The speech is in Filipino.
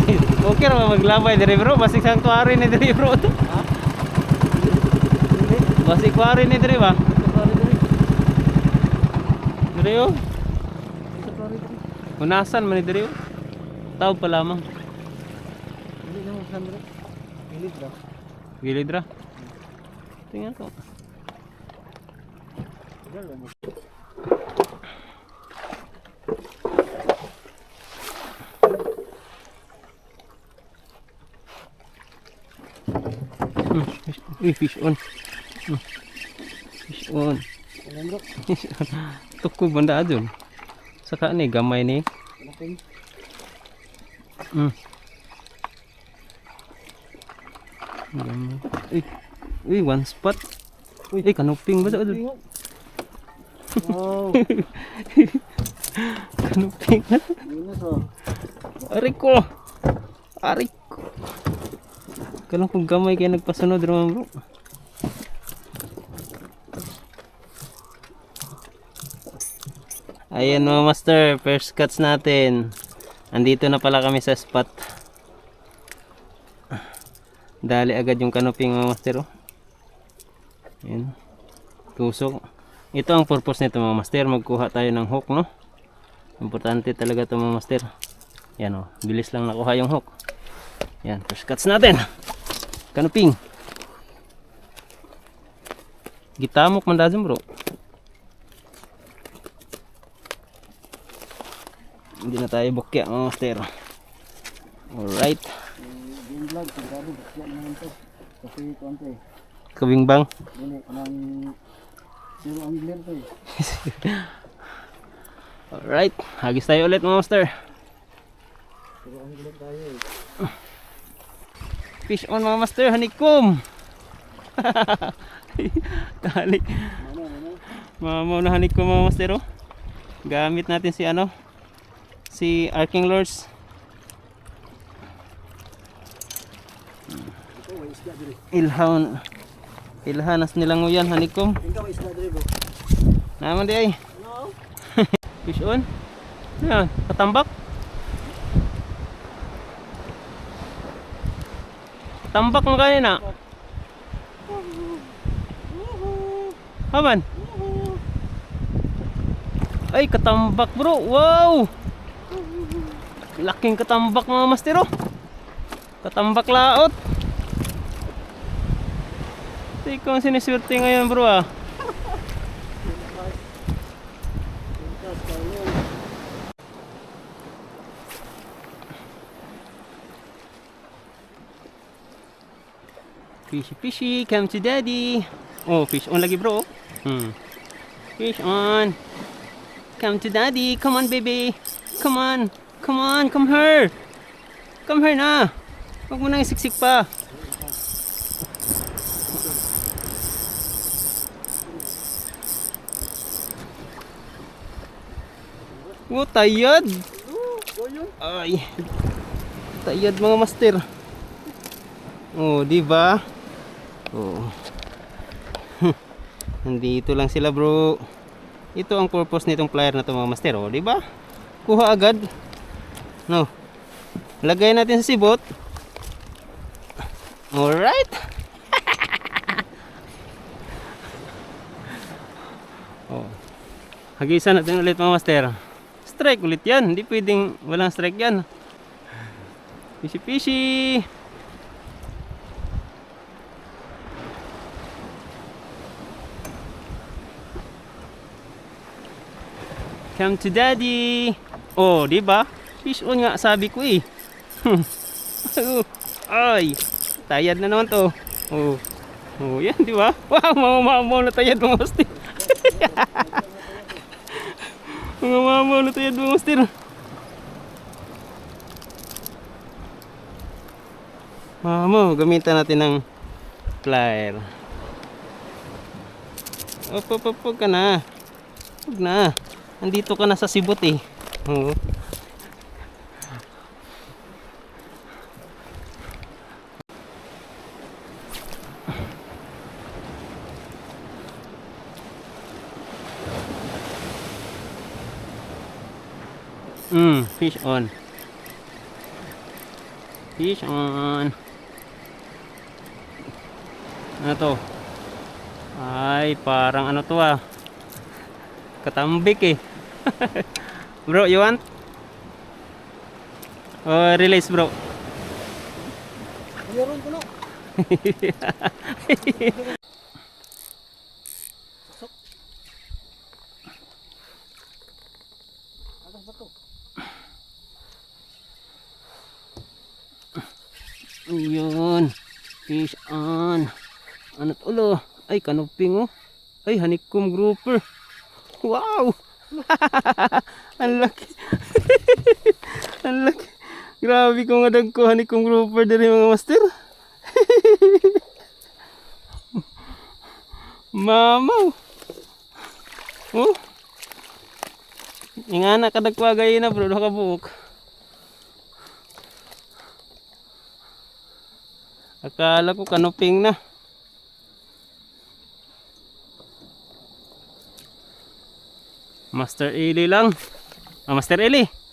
Okay ba maglabay diri bro? Basig sanctuary ni diri bro. Ha? Basig quarry ni diri ba? Diri. Oh. Unasan man ni diri oh. Tao pa lamang. Hindi na. Pilit ba? Gilid ra. Tingnan ko. Mo. Uy, fish on. Hmm. Fish on. Tukog banda adun. Saka ni gamay ni. Hmm. Gamay. Uy, uy, one spot. Uy, eh, kanuping ba sa adun? Wow. Kanuping. Ari ko. Ari. Kalang kung gamay kayo nagpasunod naman bro. Ayan mga master, first cuts natin. Andito na pala kami sa spot. Dali agad yung kanoping mga master oh. Ayan. Tusok. Ito ang purpose nito mga master, magkuha tayo ng hook no. Importante talaga ito mga master. Yan oh, bilis lang nakuha yung hook. Yan, first cuts natin. Kanuping. Gitamok man dazon bro. Hindi na tayo bukya mga master. Alright. Game vlog. Sigurado. Bakya naman konti. Kabingbang. Dili. Anong zero angler to eh. Alright. Hagis tayo ulit mga master. Zero angler tayo eh. Fish on mga master. Ano, ano? Mamaw na hanikom mga master oh. Gamit natin si ano. Si Arking Lords. Ilhan. Ilhanas nilang uyan bro. Naman di ay. Ano? Fish on. Yan? Katambak? Tambak mo kanina. Haman. Ay, katambak bro. Wow! Laking katambak mga mastero. Katambak laot. Ito ikaw ang siniswerte ngayon bro ah. Fishy fishy, come to daddy. Oh, fish on lagi bro. Hmm. Fish on. Come to daddy. Come on baby. Come on. Come on, come here. Come here na. Huwag mo nang isiksik pa. Oh, tayad. Ay. Tayad mga master. Oh, di ba? Oh. Nandito lang sila, bro. Ito ang purpose nitong plier na to mga master, oh, di ba? Kuha agad. No. Lagay natin sa sibot. Alright. oh. Hagisan natin ulit mga master. Strike ulit yan. Hindi pwedeng walang strike yan. Fishy Come to daddy. Oh, di ba? Fish on nga sabi ko eh. Ay, tayad na naman to. Oh. Oh, yan di ba? Wow, mga mamaw na tayad mga master. mga mamaw na tayad mga master. Mamo, gamitan natin ng plier. Op, op, op, op ka na. Huwag na. Andito ka na sa sibot eh. Oo. Mm, fish on. Fish on. Ano to? Ay, parang ano to ah. Katambik eh. bro, you want? Oh, release bro. Meron ko na. Ayun. Fish on. To ulo? Ay, kanuping oh. Ay, honeycomb grouper. Wow! Ang laki. Ang laki. Grabe ko nga dagko honeycomb grouper diri mga master. Mamaw. Oh. Ingana ka dagkwagay na bro, nakabuok. Akala ko kanuping na. Master Eli lang. Ah, Master Eli.